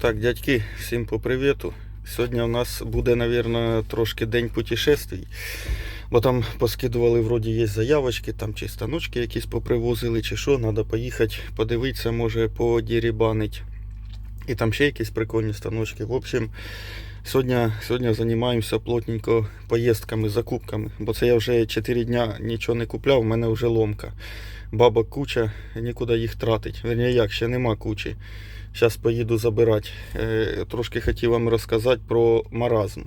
Так, дядьки, всім по привіту. Сьогодні у нас буде, мабуть, трошки день путешествий. Бо там поскидували, вроді є заявочки, там чи станочки якісь попривозили, чи що, треба поїхати, подивитися, може подірібанить. І там ще якісь прикольні станочки. В общем, сьогодні, сьогодні займаємося плотненько поїздками, закупками. Бо це я вже 4 дня нічого не купляв, в мене вже ломка. Бабок куча, нікуди їх тратить. Верні, як, ще нема кучі. Зараз поїду забирати. Е, Трошки хотів вам розказати про маразм.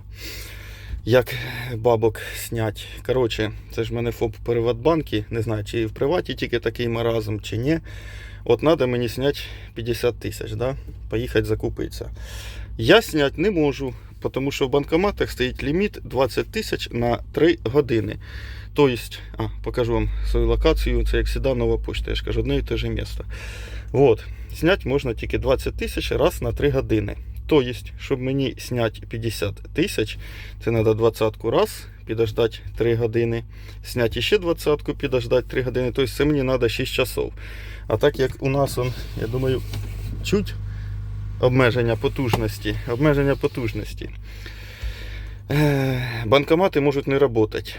Як бабок снять. Коротше, це ж в мене ФОП Приватбанки. Не знаю, чи в приваті тільки такий маразм, чи ні. От треба мені зняти 50 тисяч, да? поїхати закупитися. Я зняти не можу, тому що в банкоматах стоїть ліміт 20 тисяч на 3 години. Тобто, а, покажу вам свою локацію. Це як завжди нова почта. Я ж кажу, одне і те же місто. От. Зняти можна тільки 20 тисяч раз на 3 години. Тобто, щоб мені зняти 50 тисяч, це треба 20 раз, підождати 3 години. Зняти ще 20 підождати 3 години. Тобто це мені треба 6 часов. А так як у нас, он, я думаю, чуть обмеження потужності. Обмеження потужності. Е, Банкомати можуть не працювати.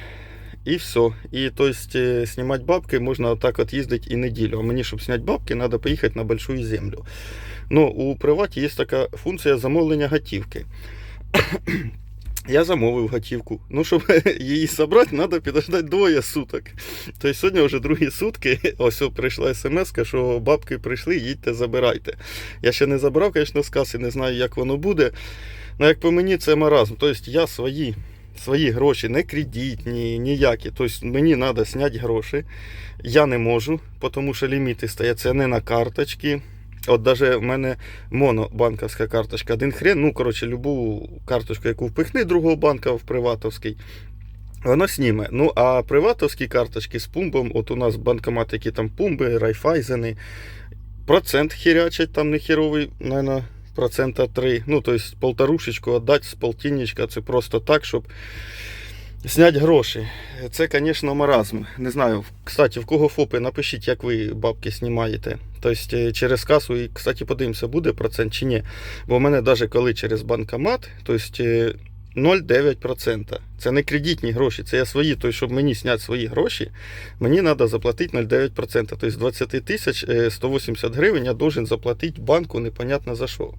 І все. І тобто, е, знімати бабки можна отак от їздити і неділю. А мені, щоб зняти бабки, треба поїхати на большую землю. Ну, у приваті є така функція замовлення готівки. Я замовив готівку. Ну, щоб її зібрати, треба підождати двоє суток. Тобто сьогодні вже другі сутки. Ось прийшла смс, що бабки прийшли, їдьте, забирайте. Я ще не забрав, звісно, з каси, не знаю, як воно буде. Ну, як по мені, це маразм. Тобто я свої свої гроші, не кредитні, ніякі. Тобто мені треба зняти гроші. Я не можу, тому що ліміти стоять це не на карточки. От даже в мене монобанківська карточка. Один хрен, ну, коротше, любу карточку, яку впихни другого банка в приватовський, воно зніме. Ну, а приватовські карточки з пумбом, от у нас банкомат, які там пумби, райфайзени, процент хірячать, там не херовий, наверное, процента 3. Ну, то есть полторушечку віддати з полтинничка, це просто так, щоб зняти гроші. Це, звісно, маразм. Не знаю, кстати, в кого ФОПи, напишіть, як ви бабки знімаєте. Тобто е, через касу, і, кстати, подивимося, буде процент чи ні. Бо в мене навіть коли через банкомат, тобто е, 0,9%. Це не кредитні гроші, це я свої. Тобто, щоб мені зняти свої гроші, мені треба заплатити 0,9%. Тобто з 20 тисяч е, 180 гривень я должен заплатити банку непонятно за що.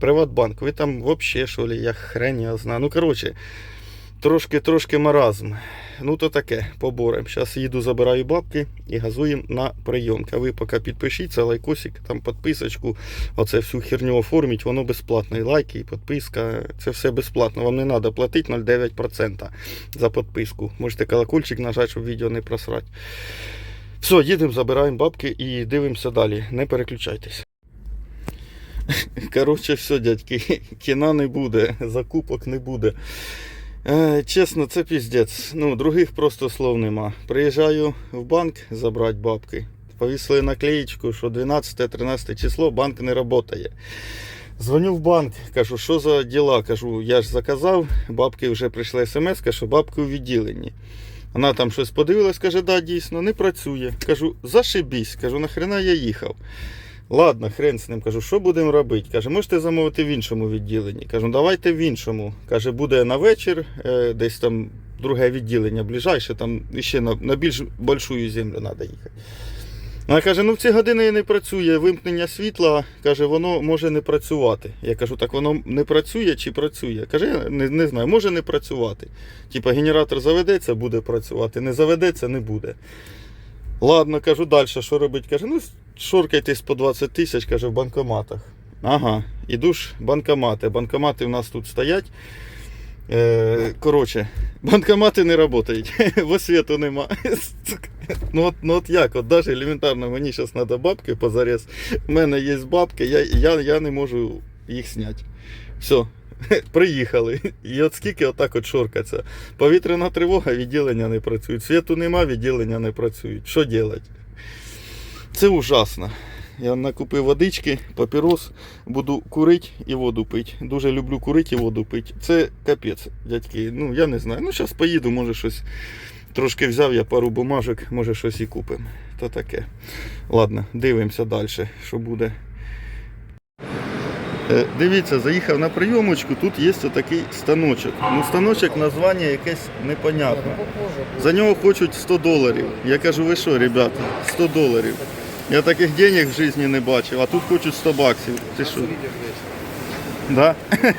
Приватбанк, ви там взагалі що ли, я хрень я знаю. Ну, коротше, трошки, трошки маразм. Ну, то таке, поборем. Зараз їду, забираю бабки і газуємо на прийомки. А ви поки підпишіться, лайкосик, там підписочку, оце всю херню оформіть, воно безплатно. І лайки, і підписка, це все безплатно. Вам не треба платити 0,9% за підписку. Можете колокольчик нажати, щоб відео не просрати. Все, їдемо, забираємо бабки і дивимося далі. Не переключайтесь. Коротше, все, дядьки, кіна не буде, закупок не буде. Е, чесно, це піздець. Ну, других просто слов нема. Приїжджаю в банк забрати бабки. Повісили наклеїчку, що 12-13 число банк не працює. Дзвоню в банк, кажу, що за діла? Кажу, я ж заказав, бабки вже прийшла смс, що бабки у відділенні. Вона там щось подивилась, каже, да, дійсно, не працює. Кажу, зашибісь, кажу, нахрена я їхав. Ладно, хрен з ним. Кажу, що будемо робити? Каже, можете замовити в іншому відділенні. Кажу, давайте в іншому. Каже, буде на вечір, е, десь там друге відділення ближайше, там ще на, на більш большую землю треба їхати. Вона каже, ну в ці години не працює вимкнення світла, каже, воно може не працювати. Я кажу, так воно не працює чи працює? Каже, не, не знаю, може не працювати. Типа генератор заведеться, буде працювати, не заведеться, не буде. Ладно, кажу далі, що робити? Каже, ну шоркайтесь по 20 тисяч, каже, в банкоматах. Ага, іду банкомати. Банкомати в нас тут стоять. Е, коротше, банкомати не працюють, бо світу нема. Ну от, ну от як, от навіть елементарно, мені зараз треба бабки позарез. У мене є бабки, я, я, я не можу їх зняти. Все, приїхали. І от скільки отак от шоркаться. Повітряна тривога, відділення не працюють. Світу нема, відділення не працюють. Що робити? Це ужасно. Я накупив водички, папірос, буду курити і воду пити. Дуже люблю курити і воду пити. Це капець, дядьки. Ну я не знаю. Ну зараз поїду, може щось. Трошки взяв я пару бумажок, може щось і купимо. То таке. Ладно, дивимося далі, що буде. Е, Дивіться, заїхав на прийомочку, тут є отакий станочок. Ну, станочок названня якесь непонятне. За нього хочуть 100 доларів. Я кажу, ви що, ребята, 100 доларів. Я таких денег в житті не бачив, а тут хочуть 100 баксів. Ти що? Да?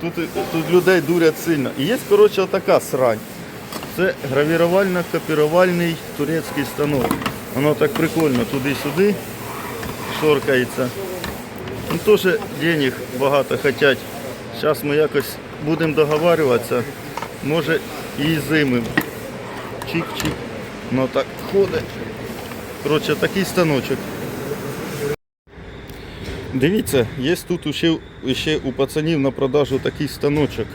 Тут, тут людей дурять сильно. І є, коротше, така срань. Це гравірувально-копірувальний турецький станок. Воно так прикольно туди-сюди шоркається. Ну, теж денег багато хочуть. Зараз ми якось будемо договарюватися. Може і зимим. Чик-чик. Ну так ходить. Коротше, такий станочок. Дивіться, є тут ще, ще у пацанів на продажу такий станочок.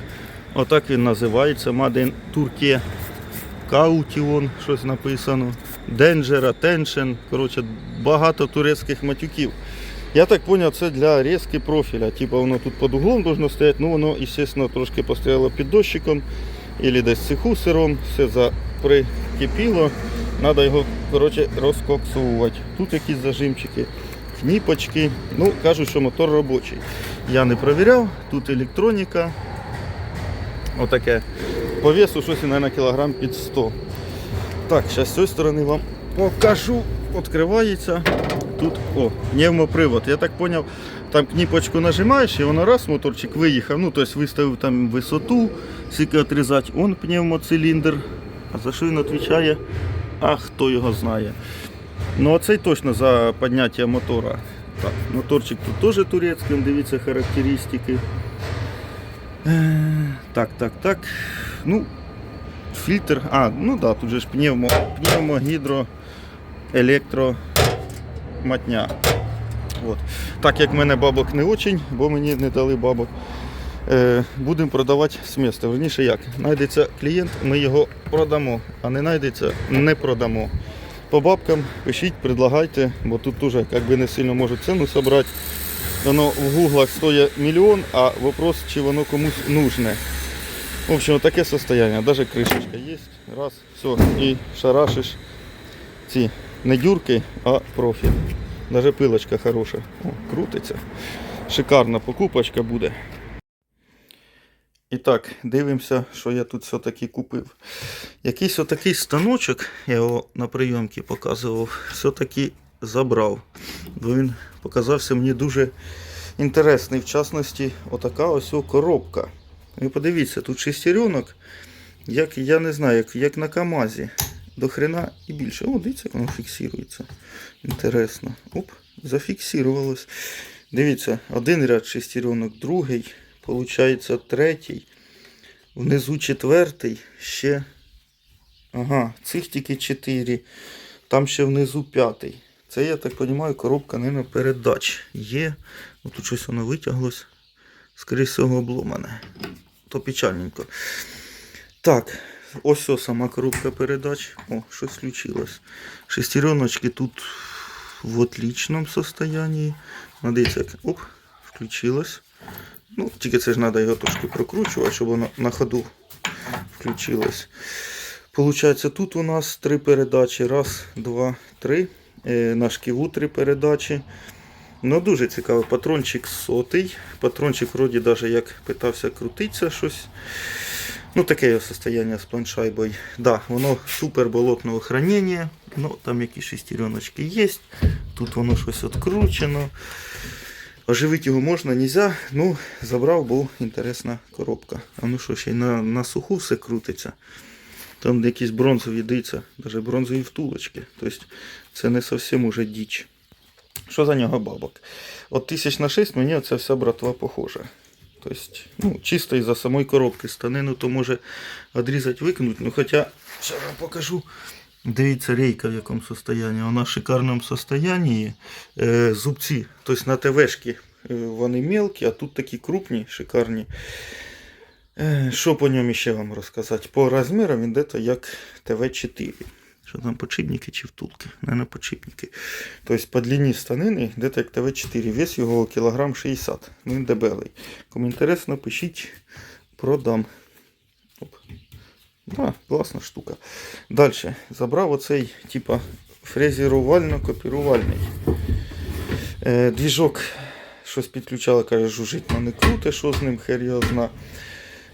Отак він називається. Маден Туркія. Каутіон, щось написано. Денджера, Теншен. Коротше, багато турецьких матюків. Я так зрозумів, це для різки профіля. Типа воно тут під углом должно стояти, ну воно, звісно, трошки постояло під дощиком, або десь цеху сиром, все заприкипіло. Треба його коротше, розкоксовувати. Тут якісь зажимчики, кніпочки. Ну, кажуть, що мотор робочий. Я не перевіряв, тут електроніка. Отаке. По весу щось, мабуть, кілограм під 100. Так, зараз з цієї сторони вам покажу. Відкривається. Тут о, пневмопривод. Я так зрозумів, там кніпочку нажимаєш і воно раз, моторчик виїхав. Ну, тобто виставив там висоту, скільки відрізати, он пневмоциліндр. А за що він відповідає? А хто його знає. Ну а точно за підняття мотора. Так, моторчик тут теж турецький, дивіться характеристики. Е, Так, так, так. Ну, фільтр. А, ну да, тут же ж пневмо, пневмо, гідро, електро, матня. От. Так як в мене бабок не очень, бо мені не дали бабок. Е, будемо продавати з міста. Верніше як? Найдеться клієнт, ми його продамо, а не знайдеться, не продамо. По бабкам пишіть, предлагайте, бо тут теж як би не сильно можуть ціну зібрати. Воно в гуглах стоїть мільйон, а вопрос, чи воно комусь нужне. В общем, таке состояние. Даже кришечка є. Раз, все, і шарашиш ці не дюрки, а профіль. Даже пилочка хороша. О, крутиться. Шикарна покупочка буде. І так, дивимося, що я тут все-таки купив. Якийсь отакий станочок, я його на прийомці показував, все-таки забрав. Бо він показався мені дуже інтересний. В частності, отака ось коробка. Ви подивіться, тут шестеренок, як я не знаю, як, як на КАМАЗі. До хрена і більше. О, дивіться, як воно фіксується. Інтересно. Оп, зафіксувалось. Дивіться, один ряд шестеренок, другий, получається третій. Внизу четвертий, ще. Ага, цих тільки чотири. Там ще внизу п'ятий. Це, я так розумію, коробка не на передач. Є. От тут щось воно витяглось. Скоріше всього обломане. То печальненько. Так, ось ось сама коробка передач. О, щось включилось. Шестереночки тут в отличном состоянии. Надеється, як оп, включилось. Ну, тільки це ж треба його трошки прокручувати, щоб воно на ходу включилось. Получається, тут у нас три передачі. Раз, два, три. Е, на шківу три передачі. Ну, дуже цікаво. Патрончик сотий. Патрончик вроді даже як питався крутитися щось. Ну, таке його состояние з планшайбою. Да, воно супер болотного хранення. Ну, там якісь шестереночки є. Тут воно щось відкручено. Оживити його можна, нельзя. Ну, забрав, бо інтересна коробка. А ну що, ще й на, на суху все крутиться. Там якісь бронзові дивіться, навіть бронзові втулочки. Тобто це не зовсім уже діч. Що за нього бабок? От тисяч на 6 мені оця вся братва похожа. Тобто, ну, чисто із-за самої коробки станину, то може відрізати, викинути. Ну, хоча, вам покажу. Дивіться, рейка в якому состоянні. Вона в шикарному состоянні. Е, зубці, тобто на ТВшки е, вони мелкі, а тут такі крупні, шикарні. Е, Що по ньому ще вам розказати? По розмірам він дето як ТВ4. Що там подшипники чи втулки? Наверное, подшипники. Тобто по длині станини дето як ТВ4. Вес його кілограм 60. Ну він дебелий. Кому інтересно, пишіть, продам. Да, класна штука. Далі. Забрав оцей, типа, фрезерувально-копірувальний. Е, двіжок щось підключали, каже, жужить, ну не круте, що з ним хер його зна.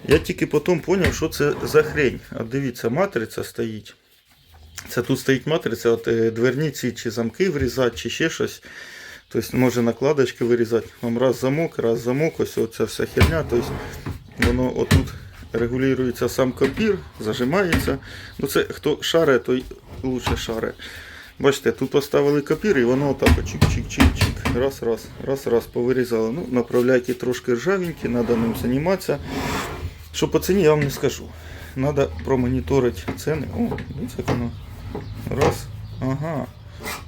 Я тільки потім зрозумів, що це за хрень. А дивіться, матриця стоїть. Це тут стоїть матриця, от е, дверні ці чи замки врізати, чи ще щось. Тобто може накладочки вирізати. Вам раз замок, раз замок, ось оця вся херня. Тобто воно отут регулюється сам копір, зажимається. Ну це хто шаре, той лучше шаре. Бачите, тут поставили копір і воно отак чик-чик-чик-чик. Раз, раз, раз, раз повирізало. Ну, направляйки трошки ржавенькі, треба ним займатися. Що по ціні я вам не скажу. Треба промоніторити ціни. О, дивіться, як воно. Раз. Ага.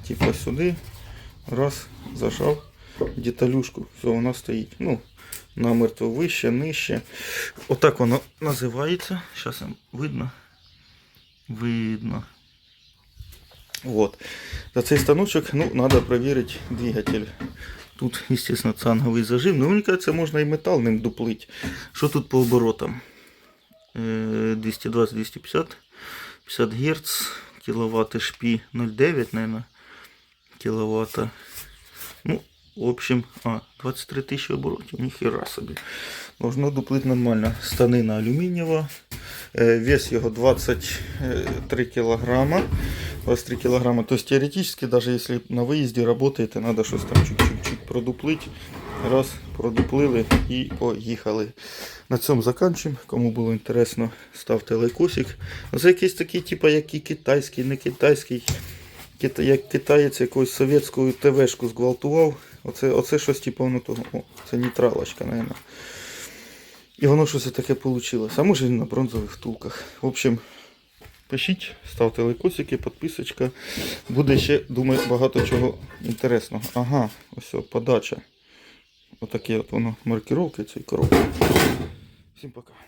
Типа сюди. Раз. Зажав. Деталюшку. Все, вона стоїть. Ну, намертво вище, нижче. Отак воно називається. Зараз видно. Видно. Вот. За цей станочок, ну, надо проверить двигатель. Тут, естественно, цанговий зажим. Ну, мені кажется, можна і метал ним дуплить. Що тут по оборотам? Е, 220-250, 50 Гц, кіловат шпі 0,9, наверное, кіловата. Ну, в общем, а, 23 тисячі оборотів, ніхера собі. Должно дуплить нормально. Станина алюмінієва. Е, Вес його 23 килограмма. 23 килограмма. То есть теоретически, даже если на выезде работаете, надо щось там чуть-чуть продуплить. Раз, продуплили і поїхали. На цьому закінчуємо. Кому було інтересно, ставте лайкосик. Це якийсь такий, типу, як і китайський, не китайський. Кита- Як китаєць якусь совєтську ТВшку зґвалтував. Оце, оце щось типу воно того. О, це нейтралочка, мабуть. І воно щось таке вийшло. А може на бронзових втулках. В общем, пишіть, ставте лайкосики, підписочка. Буде ще, думаю, багато чого інтересного. Ага, ось о, подача. Отакі от воно маркировки цієї коробки. Всім пока.